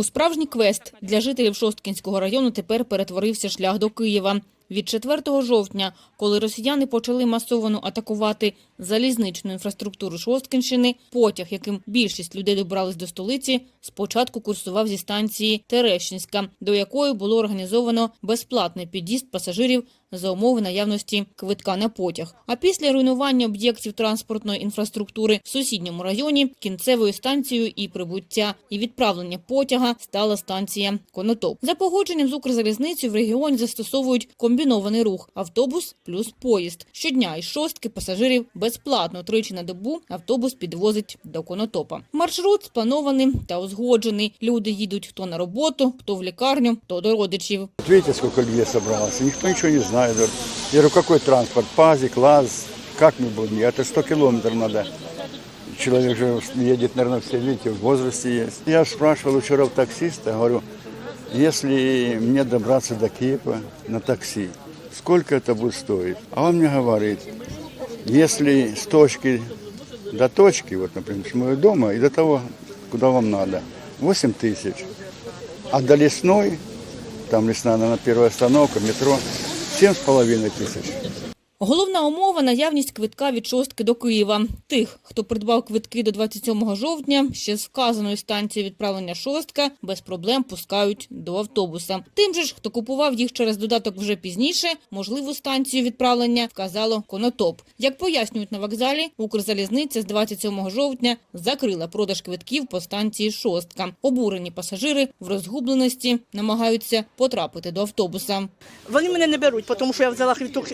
У справжній квест для жителів Шосткінського району тепер перетворився шлях до Києва. Від 4 жовтня, коли росіяни почали масово атакувати залізничну інфраструктуру Шосткінщини, потяг, яким більшість людей добрались до столиці, спочатку курсував зі станції Терещинська, до якої було організовано безплатний під'їзд пасажирів за умови наявності квитка на потяг. А після руйнування об'єктів транспортної інфраструктури в сусідньому районі кінцевою станцією і прибуття і відправлення потяга стала станція Конотоп. За погодженням з Укрзалізницею в регіоні застосовують комбінований рух автобус плюс поїзд. Щодня із шостки пасажирів безплатно тричі на добу автобус підвозить до Конотопа. Маршрут спланований та узгоджений. Люди їдуть хто на роботу, хто в лікарню, хто до родичів. Видите, сколько людей собралось. Никто ничего не Говорит, Я говорю, какой транспорт? Пазик, ЛАЗ? Как мы будем? Это 100 километров надо. Человек же едет, наверное, все, видите, в возрасте есть. Я спрашивал вчера у таксиста, говорю, если мне добраться до Киева на такси, сколько это будет стоить? А он мне говорит, если с точки до точки, вот, например, с моего дома и до того, куда вам надо, 8 тысяч. А до лесной, там лесная, наверное, первая остановка, метро, 7,5 тысяч. Головна умова – наявність квитка від шостки до Києва. Тих, хто придбав квитки до 27 жовтня, ще з вказаної станції відправлення шостка, без проблем пускають до автобуса. Тим же ж, хто купував їх через додаток вже пізніше, можливу станцію відправлення вказало Конотоп. Як пояснюють на вокзалі, Укрзалізниця з 27 жовтня закрила продаж квитків по станції шостка. Обурені пасажири в розгубленості намагаються потрапити до автобуса. Вони мене не беруть, тому що я взяла квіток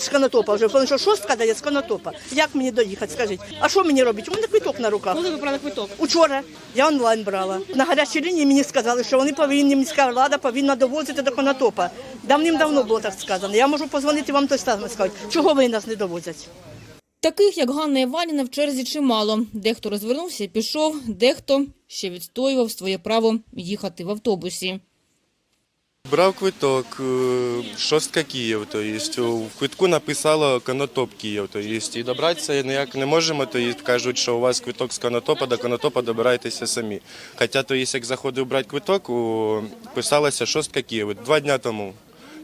з канатопа вже, тому що шостка дає з канатопа. Як мені доїхати, скажіть? А що мені робити? У мене квиток на руках. Коли ви брали квиток? Учора я онлайн брала. На гарячій лінії мені сказали, що вони повинні, міська влада повинна довозити до Конотопа. Давним-давно було так сказано. Я можу позвонити вам той саме сказати, чого ви нас не довозять. Таких, як Ганна Іванівна, в черзі чимало. Дехто розвернувся і пішов, дехто ще відстоював своє право їхати в автобусі. Брав квиток, е, шостка Київ, то есть у квитку написало Конотоп Київ, то есть і добратися ніяк не можемо, то есть кажуть, що у вас квиток з Конотопа, до Конотопа добирайтеся самі. Хоча, то есть, як заходив брати квиток, писалося шостка Київ, два дня тому.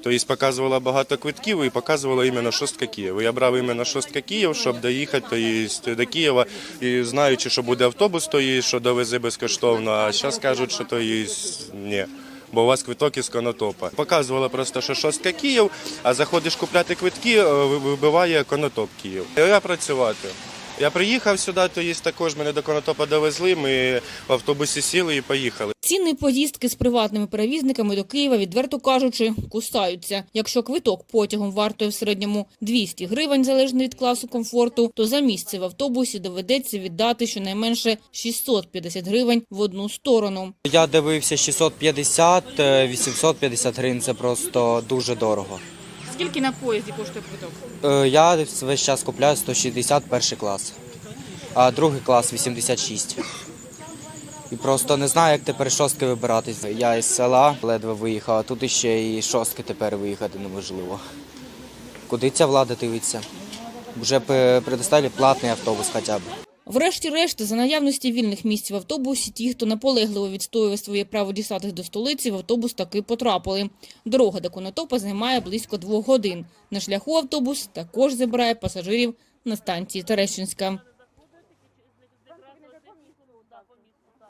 То есть показувала багато квитків і показувала іменно шостка Київ. Я брав іменно шостка Київ, щоб доїхати то есть, до Києва, і знаючи, що буде автобус, то есть, що довезе безкоштовно, а зараз кажуть, що то есть, ні бо у вас квиток із Конотопа. Показувала просто, що шостка Київ, а заходиш купляти квитки, е, вибиває Конотоп Київ. Я працювати. Я приїхав сюди, то є також мене до Конотопа довезли. Ми в автобусі сіли і поїхали. Ціни поїздки з приватними перевізниками до Києва, відверто кажучи, кусаються. Якщо квиток потягом вартує в середньому 200 гривень, залежно від класу комфорту, то за місце в автобусі доведеться віддати щонайменше 650 гривень в одну сторону. Я дивився 650, е, 850 гривень, це просто дуже дорого. Скільки на поїзді коштує квиток? Е, Я весь час купляю 160 перший клас, а другий клас 86. І просто не знаю, як тепер шостки вибиратись. Я із села ледве виїхав, а тут іще і шостки тепер виїхати неможливо. Куди ця влада дивиться? Вже предоставили платний автобус хоча б. Врешті-решт, за наявності вільних місць в автобусі, ті, хто наполегливо відстоював своє право дістатись до столиці, в автобус таки потрапили. Дорога до Конотопа займає близько двох годин. На шляху автобус також забирає пасажирів на станції Терещинська.